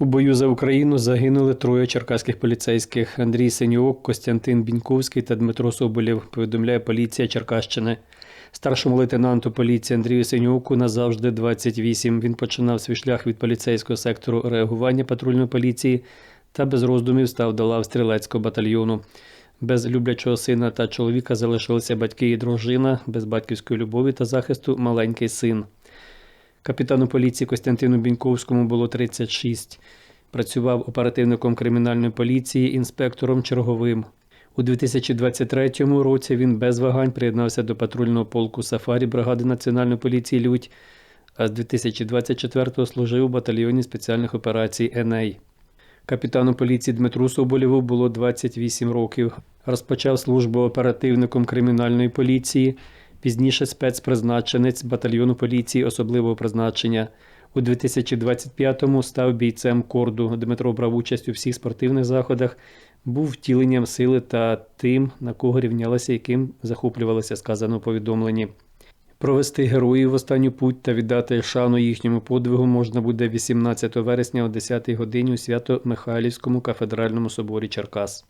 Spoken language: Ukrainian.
У бою за Україну загинули троє черкаських поліцейських: Андрій Синьок, Костянтин Біньковський та Дмитро Соболєв. Повідомляє поліція Черкащини. Старшому лейтенанту поліції Андрію Синьоку назавжди 28. Він починав свій шлях від поліцейського сектору реагування патрульної поліції та без роздумів став до лав стрілецького батальйону. Без люблячого сина та чоловіка залишилися батьки і дружина, без батьківської любові та захисту маленький син. Капітану поліції Костянтину Біньковському було 36. Працював оперативником кримінальної поліції, інспектором черговим. У 2023 році він без вагань приєднався до патрульного полку Сафарі бригади Національної поліції Людь, а з 2024-го служив у батальйоні спеціальних операцій ЕНЕЙ. Капітану поліції Дмитру Соболєву було 28 років. Розпочав службу оперативником кримінальної поліції, пізніше спецпризначенець батальйону поліції особливого призначення. У 2025-му став бійцем корду. Дмитро брав участь у всіх спортивних заходах, був втіленням сили та тим, на кого рівнялися, яким захоплювалися, сказано у повідомленні. Провести героїв в останню путь та віддати шану їхньому подвигу можна буде 18 вересня о 10 годині у Свято-Михайлівському кафедральному соборі Черкас.